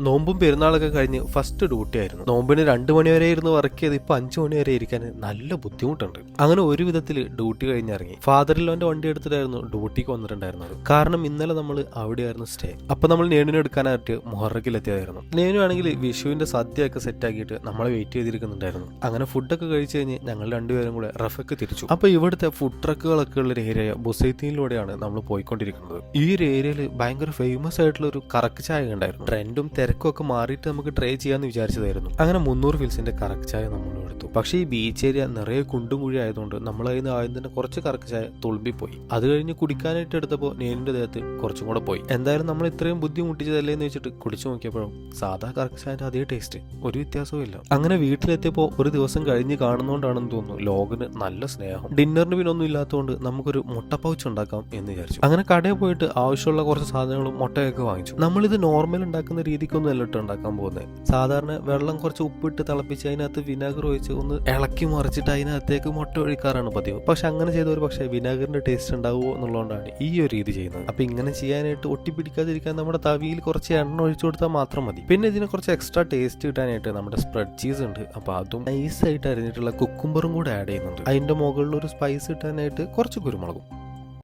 നോമ്പും പെരുന്നാളൊക്കെ കഴിഞ്ഞ് ഫസ്റ്റ് ഡ്യൂട്ടി ആയിരുന്നു. നോമ്പിന് രണ്ട് മണിവരെ ഇരുന്ന് വർക്ക് ചെയ്ത് ഇപ്പൊ അഞ്ചു മണിവരെ ഇരിക്കാൻ നല്ല ബുദ്ധിമുട്ടുണ്ട്. അങ്ങനെ ഒരു വിധത്തിൽ ഡ്യൂട്ടി കഴിഞ്ഞിറങ്ങി. ഫാദർ ലോന്റെ വണ്ടി എടുത്തിട്ടായിരുന്നു ഡ്യൂട്ടിക്ക് വന്നിട്ടുണ്ടായിരുന്നത്. കാരണം ഇന്നലെ നമ്മൾ അവിടെയായിരുന്നു സ്റ്റേ അപ്പൊ നമ്മൾ നേനുവിനെ എടുക്കാനായിട്ട് മൊഹറക്കിലെത്തിയതായിരുന്നു. നേനു ആണെങ്കിൽ വിഷുവിന്റെ സദ്യയൊക്കെ സെറ്റ് ആക്കിയിട്ട് നമ്മളെ വെയിറ്റ് ചെയ്തിരിക്കുന്നുണ്ടായിരുന്നു. അങ്ങനെ ഫുഡൊക്കെ കഴിച്ചു കഴിഞ്ഞ് ഞങ്ങൾ രണ്ടുപേരും കൂടെ റഫക്ക് തിരിച്ചു. അപ്പൊ ഇവിടുത്തെ ഫുഡ് ട്രക്കുകളൊക്കെ ഉള്ള ഒരു ഏരിയ ബുസൈത്തീനിലൂടെയാണ് നമ്മൾ പോയിക്കൊണ്ടിരിക്കുന്നത്. ഈ ഒരു ഏരിയയിൽ ഭയങ്കര ഫേമസ് ആയിട്ടുള്ള ഒരു കറക്ക് ചായ ഉണ്ടായിരുന്നു. ട്രെൻഡും തിരക്കും ഒക്കെ മാറിയിട്ട് നമുക്ക് ട്രൈ ചെയ്യാമെന്ന് വിചാരിച്ചതായിരുന്നു. അങ്ങനെ മുന്നൂറ് ഫിൽസിന്റെ കറക്റ്റായ നമ്മൾ എടുത്തു പക്ഷേ ഈ ബീച്ച് ഏരിയ നിറയെ കുണ്ടും കുഴി ആയതുകൊണ്ട് നമ്മൾ അതിന് ആദ്യം തന്നെ കുറച്ച് കറക്ക് ചായ തുളുമ്പിപ്പോയി. അത് കഴിഞ്ഞ് കുടിക്കാനായിട്ട് എടുത്തപ്പോൾ നേനിന്റെ ദേഹത്ത് കുറച്ചും കൂടെ പോയി. എന്തായാലും നമ്മൾ ഇത്രയും ബുദ്ധിമുട്ടിച്ചതല്ലേ എന്ന് വെച്ചിട്ട് കുടിച്ചു നോക്കിയപ്പോഴും സാധാ കറക്ക് ചായന്റെ അതേ ടേസ്റ്റ് ഒരു വ്യത്യാസവും ഇല്ല. അങ്ങനെ വീട്ടിലെത്തിയപ്പോൾ ഒരു ദിവസം കഴിഞ്ഞ് കാണുന്നതുകൊണ്ടാണെന്ന് തോന്നുന്നു ലോകന് നല്ല സ്നേഹം. ഡിന്നറിന് പിന്നെ ഒന്നും ഇല്ലാത്തതുകൊണ്ട് നമുക്കൊരു മുട്ട പൗച്ച് ഉണ്ടാക്കാം എന്ന് വിചാരിച്ചു. അങ്ങനെ കടയിൽ പോയിട്ട് ആവശ്യമുള്ള കുറച്ച് സാധനങ്ങളും മുട്ടയൊക്കെ വാങ്ങിച്ചു. നമ്മളിത് നോർമൽ ഉണ്ടാക്കുന്ന രീതിക്കൊന്നും അല്ലിട്ട് ഉണ്ടാക്കാൻ പോകുന്നത്. സാധാരണ വെള്ളം കുറച്ച് ഉപ്പിട്ട് തിളപ്പിച്ച് അതിനകത്ത് വിനാഗർ ഒഴിച്ച് ഒന്ന് ഇളക്കി മറിച്ചിട്ട് അതിനകത്തേക്ക് മുട്ട ഒഴിക്കാറാണ് പതിവ്. പക്ഷെ അങ്ങനെ ചെയ്ത ഒരു പക്ഷേ വിനാഗറിന്റെ ടേസ്റ്റ് ഉണ്ടാവുമോ എന്നുള്ളതുകൊണ്ടാണ് ഈ ഒരു രീതി ചെയ്യുന്നത്. അപ്പൊ ഇങ്ങനെ ചെയ്യാനായിട്ട് ഒട്ടിപ്പിടിക്കാതിരിക്കാൻ നമ്മുടെ തവിയിൽ കുറച്ച് എണ്ണ ഒഴിച്ചു കൊടുത്താൽ മാത്രം മതി. പിന്നെ ഇതിന് കുറച്ച് എക്സ്ട്രാ ടേസ്റ്റ് കിട്ടാനായിട്ട് നമ്മുടെ സ്പ്രെഡ് ചീസ് ഉണ്ട്. അപ്പൊ അതും നൈസായിട്ട് അരിഞ്ഞിട്ടുള്ള കുക്കുംബറും കൂടെ ആഡ് ചെയ്യുന്നുണ്ട്. അതിന്റെ മുകളിൽ ഒരു സ്പൈസ് കിട്ടാനായിട്ട് കുറച്ച് കുരുമുളകും.